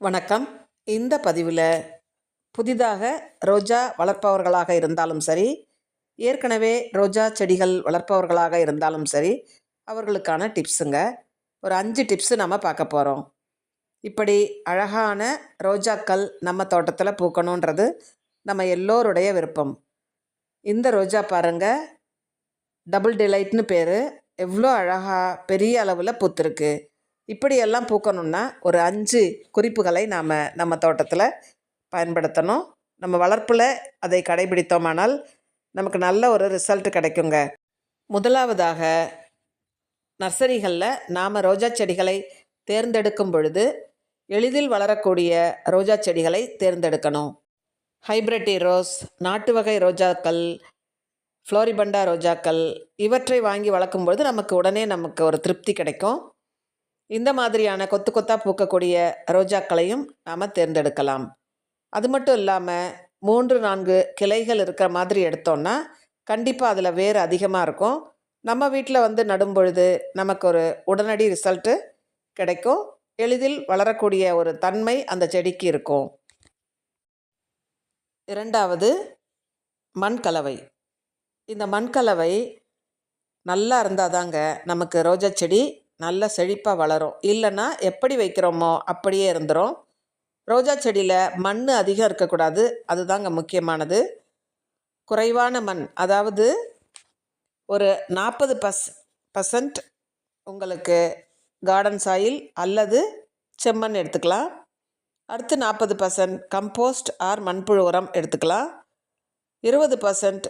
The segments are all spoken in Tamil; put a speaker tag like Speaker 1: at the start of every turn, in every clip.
Speaker 1: வணக்கம். இந்த பதிவில் புதிதாக ரோஜா வளர்ப்பவர்களாக இருந்தாலும் சரி ஏற்கனவே ரோஜா செடிகள் வளர்ப்பவர்களாக இருந்தாலும் சரி அவர்களுக்கான டிப்ஸுங்க. ஒரு அஞ்சு டிப்ஸு நம்ம பார்க்க போகிறோம் இப்படி அழகான ரோஜாக்கள் நம்ம தோட்டத்தில் பூக்கணுன்றது நம்ம எல்லோருடைய விருப்பம். இந்த ரோஜா பாருங்கள் டபுள் டிலைட்னு பேர். எவ்வளோ அழகாக பெரிய அளவில் பூத்துருக்கு. இப்படியெல்லாம் பூக்கணும்னா ஒரு அஞ்சு குறிப்புகளை நாம் நம்ம தோட்டத்தில் பயன்படுத்தணும். நம்ம வளர்ப்பில் அதை கடைபிடித்தோமானால் நமக்கு நல்ல ஒரு ரிசல்ட் கிடைக்குங்க. முதலாவதாக நர்சரிகளில் நாம் ரோஜா செடிகளை தேர்ந்தெடுக்கும் பொழுது எளிதில் வளரக்கூடிய ரோஜா செடிகளை தேர்ந்தெடுக்கணும். ஹைப்ரிட்டி ரோஸ் நாட்டு வகை ரோஜாக்கள் ஃப்ளோரிபண்டா ரோஜாக்கள் இவற்றை வாங்கி வளர்க்கும் பொழுது நமக்கு உடனே நமக்கு ஒரு திருப்தி கிடைக்கும். இந்த மாதிரியான கொத்து கொத்தாக பூக்கக்கூடிய ரோஜாக்களையும் நாம் தேர்ந்தெடுக்கலாம். அது மட்டும் இல்லாமல் மூன்று நான்கு கிளைகள் இருக்கிற மாதிரி எடுத்தோம்னா கண்டிப்பாக அதில் வேர் அதிகமாக இருக்கும். நம்ம வீட்டில் வந்து நடும் பொழுது நமக்கு ஒரு உடனடி ரிசல்ட்டு கிடைக்கும். எளிதில் வளரக்கூடிய ஒரு தன்மை அந்த செடிக்கு இருக்கும். இரண்டாவது மண் கலவை இந்த மண் கலவை நல்லா இருந்தால் தாங்க நமக்கு ரோஜா செடி நல்ல செழிப்பாக வளரும். இல்லைன்னா எப்படி வைக்கிறோமோ அப்படியே இருந்துடும் ரோஜா செடியில் மண் அதிகம் இருக்கக்கூடாது. அதுதாங்க முக்கியமானது. குறைவான மண் அதாவது ஒரு நாற்பது பஸ் பர்சன்ட் உங்களுக்கு கார்டன் சாயில் அல்லது செம்மண் எடுத்துக்கலாம். அடுத்து நாற்பது பர்சன்ட் கம்போஸ்ட் ஆர் மண்புழு உரம் எடுத்துக்கலாம். இருபது பர்சன்ட்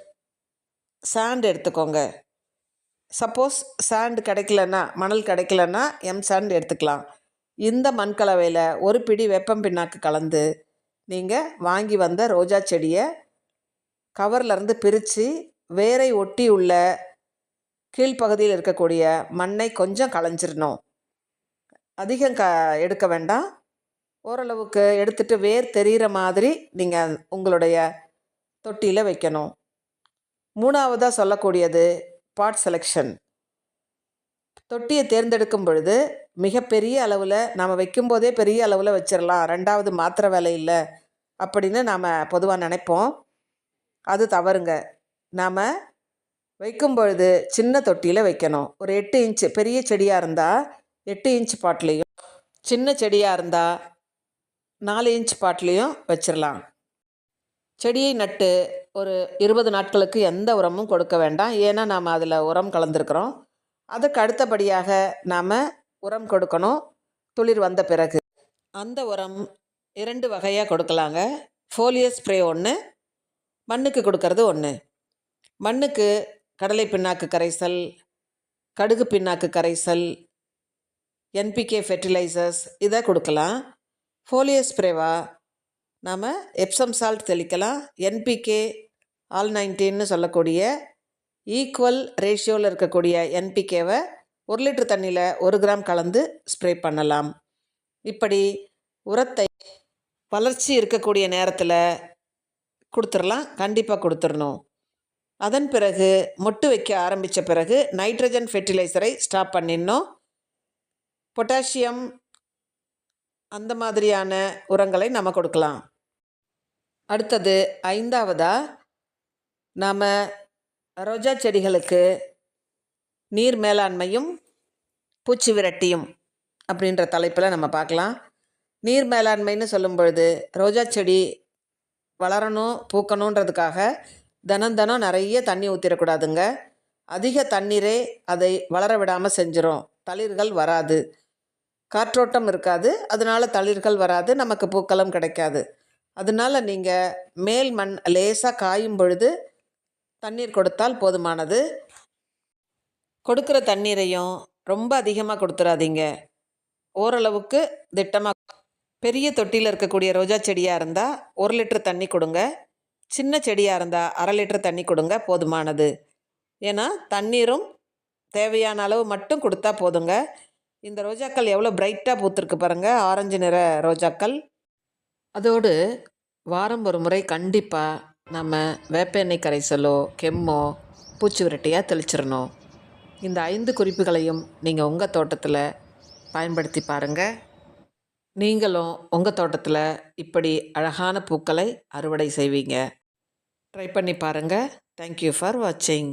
Speaker 1: சாண்ட் எடுத்துக்கோங்க. சப்போஸ் சாண்ட் கிடைக்கலன்னா மணல் கிடைக்கலன்னா எம் சாண்ட் எடுத்துக்கலாம். இந்த மண் கலவையில் ஒரு பிடி வெப்பம் பிண்ணாக்கு கலந்து நீங்கள் வாங்கி வந்த ரோஜா செடியை கவர்லேருந்து பிரித்து வேரை ஒட்டி உள்ள கீழ்ப்பகுதியில் இருக்கக்கூடிய மண்ணை கொஞ்சம் களைஞ்சிடணும் அதிகம் க எடுக்க வேண்டாம். ஓரளவுக்கு எடுத்துட்டு வேர் தெரிகிற மாதிரி நீங்கள் உங்களுடைய தொட்டியில் வைக்கணும். மூணாவதாக சொல்லக்கூடியது பாட் செலெக்ஷன் தொட்டியை தேர்ந்தெடுக்கும் பொழுது மிகப்பெரிய அளவில் நாம் வைக்கும்போதே பெரிய அளவில் வச்சிடலாம் ரெண்டாவது மாத்திரை வேலை இல்லை அப்படின்னு நாம் பொதுவாக நினைப்போம். அது தவறுங்க. நாம் வைக்கும் பொழுது சின்ன தொட்டியில் வைக்கணும். ஒரு எட்டு இன்ச்சு பெரிய செடியாக இருந்தால் எட்டு இன்ச் பாட்லேயும் சின்ன செடியாக இருந்தால் நாலு இன்ச் பாட்லேயும் வச்சிடலாம் செடியை நட்டு ஒரு இருபது நாட்களுக்கு எந்த உரமும் கொடுக்க வேண்டாம். ஏன்னா நாம் அதில் உரம் கலந்துருக்குறோம். அதுக்கு அடுத்தபடியாக நாம் உரம் கொடுக்கணும். துளிர் வந்த பிறகு. அந்த உரம் இரண்டு வகையாக கொடுக்கலாங்க. ஃபோலியஸ் ஸ்ப்ரே ஒன்று மண்ணுக்கு கொடுக்கறது ஒன்று மண்ணுக்கு கடலை பின்னாக்கு கரைசல் கடுகு பின்னாக்கு கரைசல் என்பிகே ஃபெர்டிலைசர்ஸ் இதை கொடுக்கலாம். ஃபோலியஸ் ஸ்ப்ரேவா நாம் எப்சம் சால்ட் தெளிக்கலாம். என்பிகே ஆல் நைன்டீன்னு சொல்லக்கூடிய ஈக்குவல் ரேஷியோவில் இருக்கக்கூடிய என்பிகேவை ஒரு லிட்டர் தண்ணியில் ஒரு கிராம் கலந்து ஸ்ப்ரே பண்ணலாம். இப்படி உரத்தை வளர்ச்சி இருக்கக்கூடிய நேரத்தில் கொடுத்துடலாம் கண்டிப்பாக கொடுத்துடணும் அதன் பிறகு மொட்டு வைக்க ஆரம்பித்த பிறகு நைட்ரஜன் ஃபெர்டிலைசரை ஸ்டாப் பண்ணிடணும். பொட்டாசியம் அந்த மாதிரியான உரங்களை நம்ம கொடுக்கலாம். அடுத்தது ஐந்தாவதாக நாம் ரோஜா செடிகளுக்கு நீர் மேலாண்மையும் பூச்சி விரட்டியும் அப்படின்ற தலைப்பில் நம்ம பார்க்கலாம். நீர் மேலாண்மைன்னு சொல்லும் பொழுது ரோஜா செடி வளரணும் பூக்கணுன்றதுக்காக தினம் தினம் நிறைய தண்ணி ஊற்றிடக்கூடாதுங்க அதிக தண்ணீரே அதை வளர விடாமல் செஞ்சிடும் தளிர்கள் வராது. காற்றோட்டம் இருக்காது. அதனால தளிர்கள் வராது. நமக்கு பூக்களும் கிடைக்காது. அதனால நீங்கள் மேல் மண் லேசாக காயும் பொழுது தண்ணீர் கொடுத்தால் போதுமானது. கொடுக்குற தண்ணீரையும் ரொம்ப அதிகமாக கொடுத்துடாதீங்க ஓரளவுக்கு திட்டமாக பெரிய தொட்டியில் இருக்கக்கூடிய ரோஜா செடியாக இருந்தால் ஒரு லிட்டர் தண்ணி கொடுங்க. சின்ன செடியாக இருந்தால் அரை லிட்டர் தண்ணி கொடுங்க போதுமானது. ஏன்னா தண்ணீரும் தேவையான அளவு மட்டும் கொடுத்தா போதுங்க. இந்த ரோஜாக்கள் எவ்வளோ பிரைட்டாக பூத்துருக்கு பாருங்கள் ஆரஞ்சு நிற ரோஜாக்கள். அதோடு வாரம் ஒரு முறை கண்டிப்பாக நம்ம வேப்ப எண்ணெய் கரைசலோ கெம்மோ பூச்சி விரட்டியாக தெளிச்சிடணும். இந்த ஐந்து குறிப்புகளையும் நீங்கள் உங்கள் தோட்டத்தில் பயன்படுத்தி பாருங்கள் நீங்களும் உங்கள் தோட்டத்தில் இப்படி அழகான பூக்களை அறுவடை செய்வீங்க. ட்ரை பண்ணி பாருங்கள் தேங்க்யூ ஃபார் வாட்சிங்